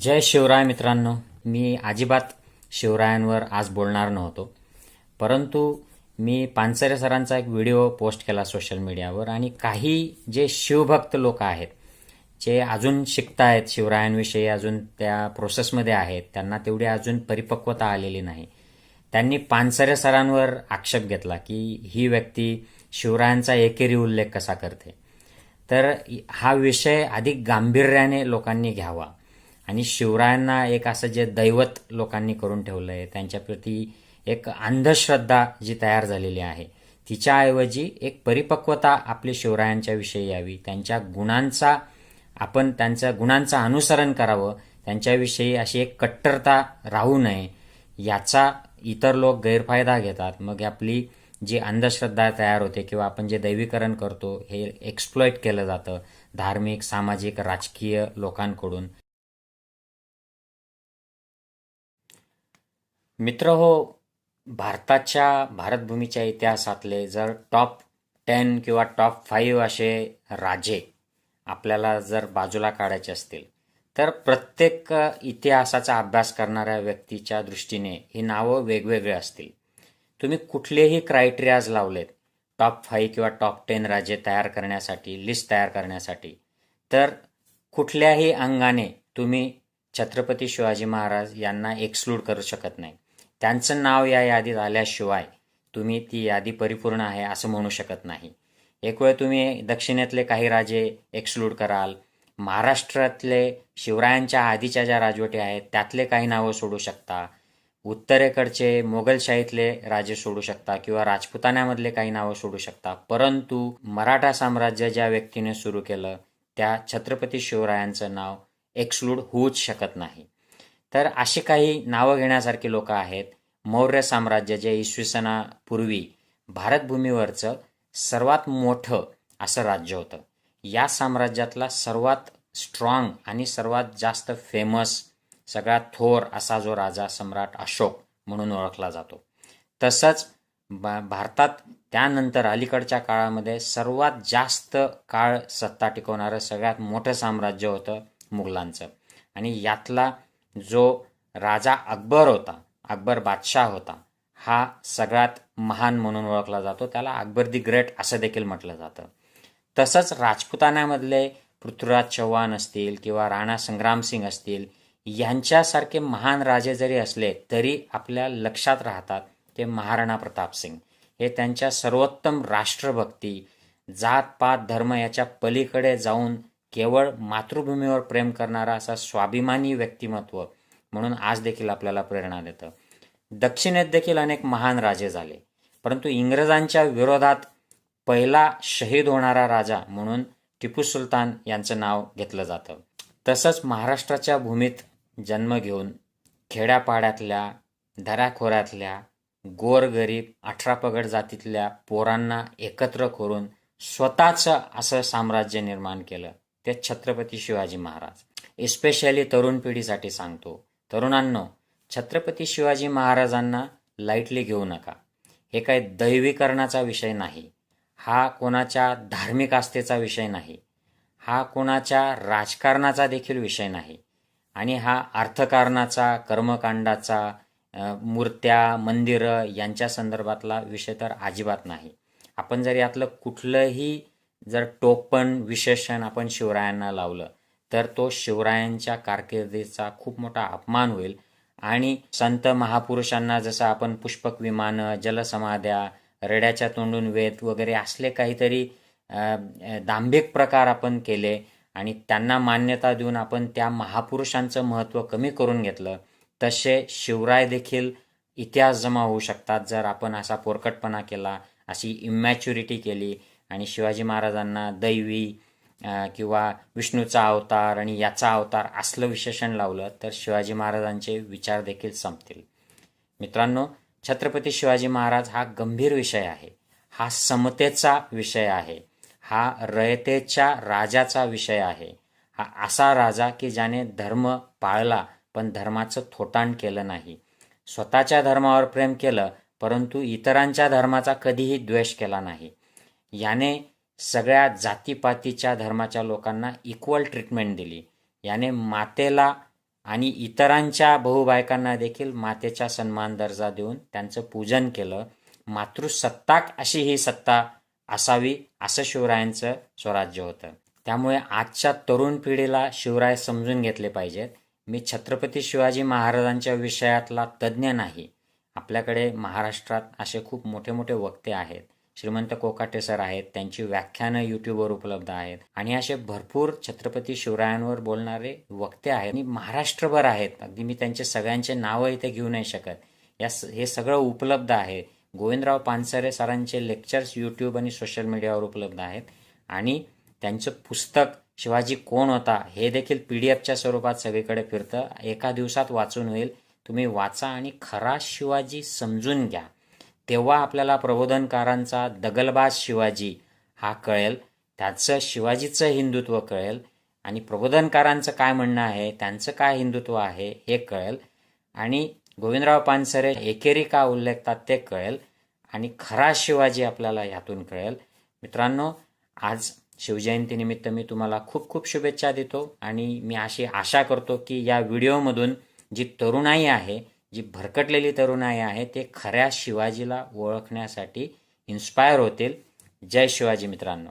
जय शिवराय मित्रांनो मी अजिबात शिवरायांवर आज बोलणार नव्हतो. परंतु मी पानसरे सरांचा एक व्हिडिओ पोस्ट केला सोशल मीडियावर आणि काही जे शिवभक्त लोक आहेत जे अजून शिकतायत शिवरायांविषयी अजून त्या प्रोसेसमध्ये आहेत त्यांना तेवढी अजून परिपक्वता आलेली नाही. त्यांनी पानसरे सरांवर आक्षेप घेतला की ही व्यक्ती शिवरायांचा एकेरी उल्लेख कसा करते. तर हा विषय अधिक गांभीर्याने लोकांनी घ्यावा. आणि शिवरायांना एक असं जे दैवत लोकांनी करून ठेवलं आहे त्यांच्याप्रती एक अंधश्रद्धा जी तयार झालेली आहे तिच्याऐवजी एक परिपक्वता आपली शिवरायांच्या विषयी यावी. त्यांच्या गुणांचा आपण त्यांच्या गुणांचं अनुसरण करावं त्यांच्याविषयी अशी एक कट्टरता राहू नये याचा इतर लोक गैरफायदा घेतात. मग आपली जी अंधश्रद्धा तयार होते किंवा आपण जे दैवीकरण करतो हे एक्सप्लॉइट केलं जातं धार्मिक सामाजिक राजकीय लोकांकडून. मित्र हो भारताच्या भारतभूमीच्या इतिहासातले जर टॉप टेन किंवा टॉप फाईव्ह असे राजे आपल्याला जर बाजूला काढायचे असतील तर प्रत्येक इतिहासाचा अभ्यास करणाऱ्या व्यक्तीच्या दृष्टीने ही नावं वेगवेगळे असतील. तुम्ही कुठलेही क्रायटेरियाज लावलेत टॉप फाईव्ह किंवा टॉप टेन राजे तयार करण्यासाठी लिस्ट तयार करण्यासाठी तर कुठल्याही अंगाने तुम्ही छत्रपती शिवाजी महाराज यांना एक्सक्लूड करू शकत नाही. त्यांचं नाव या यादीत आल्याशिवाय तुम्ही ती यादी परिपूर्ण आहे असं म्हणू शकत नाही. एक वेळ तुम्ही दक्षिणेतले काही राजे एक्सक्लूड कराल. महाराष्ट्रातले शिवरायांच्या आधीच्या ज्या राजवटी आहेत त्यातले काही नावं सोडू शकता. उत्तरेकडचे मोगलशाहीतले राजे सोडू शकता किंवा राजपुतान्यामधले काही नावं सोडू शकता. परंतु मराठा साम्राज्य ज्या व्यक्तीने सुरू केलं त्या छत्रपती शिवरायांचं नाव एक्सक्लूड होऊच शकत नाही. तर अशी काही नावं घेण्यासारखी लोक आहेत. मौर्य साम्राज्य जे इसवी सनापूर्वी भारतभूमीवरचं सर्वात मोठं असं राज्य होतं. या साम्राज्यातला सर्वात स्ट्रॉंग आणि सर्वात जास्त फेमस सगळ्यात थोर असा जो राजा सम्राट अशोक म्हणून ओळखला जातो. तसंच बा भारतात त्यानंतर अलीकडच्या काळामध्ये सर्वात जास्त काळ सत्ता टिकवणारं सगळ्यात मोठं साम्राज्य होतं मुघलांचं. आणि यातला जो राजा अकबर होता अकबर बादशाह होता हा सगळ्यात महान म्हणून ओळखला जातो. त्याला अकबर दी ग्रेट असं देखील म्हटलं जातं. तसंच राजपुतान्यामधले पृथ्वीराज चव्हाण असतील किंवा राणा संग्रामसिंग असतील यांच्यासारखे महान राजे जरी असले तरी आपल्या लक्षात राहतात ते महाराणा प्रताप सिंग. हे त्यांच्या सर्वोत्तम राष्ट्रभक्ती जात पात धर्म याच्या पलीकडे जाऊन केवळ मातृभूमीवर प्रेम करणारा असा स्वाभिमानी व्यक्तिमत्व म्हणून आज देखील आपल्याला प्रेरणा देतं. दक्षिणेत देखील अनेक महान राजे झाले परंतु इंग्रजांच्या विरोधात पहिला शहीद होणारा राजा म्हणून टिपू सुलतान यांचं नाव घेतलं जातं. तसंच महाराष्ट्राच्या भूमीत जन्म घेऊन खेड्यापाड्यातल्या दऱ्याखोऱ्यातल्या गोरगरीब अठरा पगड जातीतल्या पोरांना एकत्र करून स्वतःचं असं साम्राज्य निर्माण केलं. ते छत्रपती शिवाजी महाराज. एस्पेशली तरुण पिढीसाठी सांगतो. तरुणांनो छत्रपती शिवाजी महाराजांना लाईटली घेऊ नका. हे काय दैवीकरणाचा विषय नाही. हा कोणाच्या धार्मिक आस्थेचा विषय नाही. हा कोणाच्या राजकारणाचा देखील विषय नाही. आणि हा अर्थकारणाचा कर्मकांडाचा मूर्त्या मंदिरं यांच्या संदर्भातला विषय तर अजिबात नाही. आपण जर यातलं कुठलंही जर टोपण विशेषण आपण शिवरायांना लावलं तर तो शिवरायांच्या कारकिर्दीचा खूप मोठा अपमान होईल. आणि संत महापुरुषांना जसं आपण पुष्पक विमानं जलसमाध्या रेड्याच्या तोंडून वेद वगैरे असले काहीतरी दांभिक प्रकार आपण केले आणि त्यांना मान्यता देऊन आपण त्या महापुरुषांचं महत्त्व कमी करून घेतलं तसे शिवराय देखील इतिहास जमा होऊ शकतात जर आपण असा पोरकटपणा केला अशी इमॅच्युरिटी केली. आणि शिवाजी महाराजांना दैवी किंवा विष्णूचा अवतार आणि याचा अवतार असलं विशेषण लावलं तर शिवाजी महाराजांचे विचार देखील संपतील. मित्रांनो छत्रपती शिवाजी महाराज हा गंभीर विषय आहे. हा समतेचा विषय आहे. हा रयतेच्या राजाचा विषय आहे. हा असा राजा की ज्याने धर्म पाळला पण धर्माचं थोटाण केलं नाही. स्वतःच्या धर्मावर प्रेम केलं परंतु इतरांच्या धर्माचा कधीही द्वेष केला नाही. याने सगळ्या जातीपातीच्या धर्माच्या लोकांना इक्वल ट्रीटमेंट दिली. याने मातेला आणि इतरांच्या बहुबायकांना देखील मातेचा सन्मान दर्जा देऊन त्यांचं पूजन केलं. मातृसत्ताक अशी ही सत्ता असावी असं शिवरायांचं स्वराज्य होतं. त्यामुळे आजच्या तरुण पिढीला शिवराय समजून घेतले पाहिजेत. मी छत्रपती शिवाजी महाराजांच्या विषयातला तज्ज्ञ नाही. आपल्याकडे महाराष्ट्रात असे खूप मोठे मोठे वक्ते आहेत. श्रीमंत कोकाटे सर आहेत त्यांची व्याख्यानं यूट्यूबवर उपलब्ध आहेत. आणि असे भरपूर छत्रपती शिवरायांवर बोलणारे वक्ते आहेत. आणि महाराष्ट्रभर आहेत. अगदी मी त्यांचे सगळ्यांचे नावं इथे घेऊ नाही शकत. या हे सगळं उपलब्ध आहे. गोविंदराव पानसरे सरांचे लेक्चर्स यूट्यूब आणि सोशल मीडियावर उपलब्ध आहेत. आणि त्यांचं पुस्तक शिवाजी कोण होता हे देखील पी डी एफच्या स्वरूपात सगळीकडे फिरतं. एका दिवसात वाचून होईल. तुम्ही वाचा आणि खरा शिवाजी समजून घ्या. तेव्हा आपल्याला प्रबोधनकारांचा दगलबाज शिवाजी हा कळेल. त्याचं शिवाजीचं हिंदुत्व कळेल. आणि प्रबोधनकारांचं काय म्हणणं आहे त्यांचं काय हिंदुत्व आहे हे कळेल. आणि गोविंदराव पानसरे एकेरी का उल्लेखतात ते कळेल. आणि खरा शिवाजी आपल्याला यातून कळेल. मित्रांनो आज शिवजयंतीनिमित्त मी तुम्हाला खूप खूप शुभेच्छा देतो. आणि मी अशी आशा करतो की या व्हिडिओमधून जी तरुणाई आहे जी भरकटलेली तरुणाई आहे ते खऱ्या शिवाजीला ओळखण्यासाठी इन्स्पायर होतील. जय शिवाजी मित्रांनो.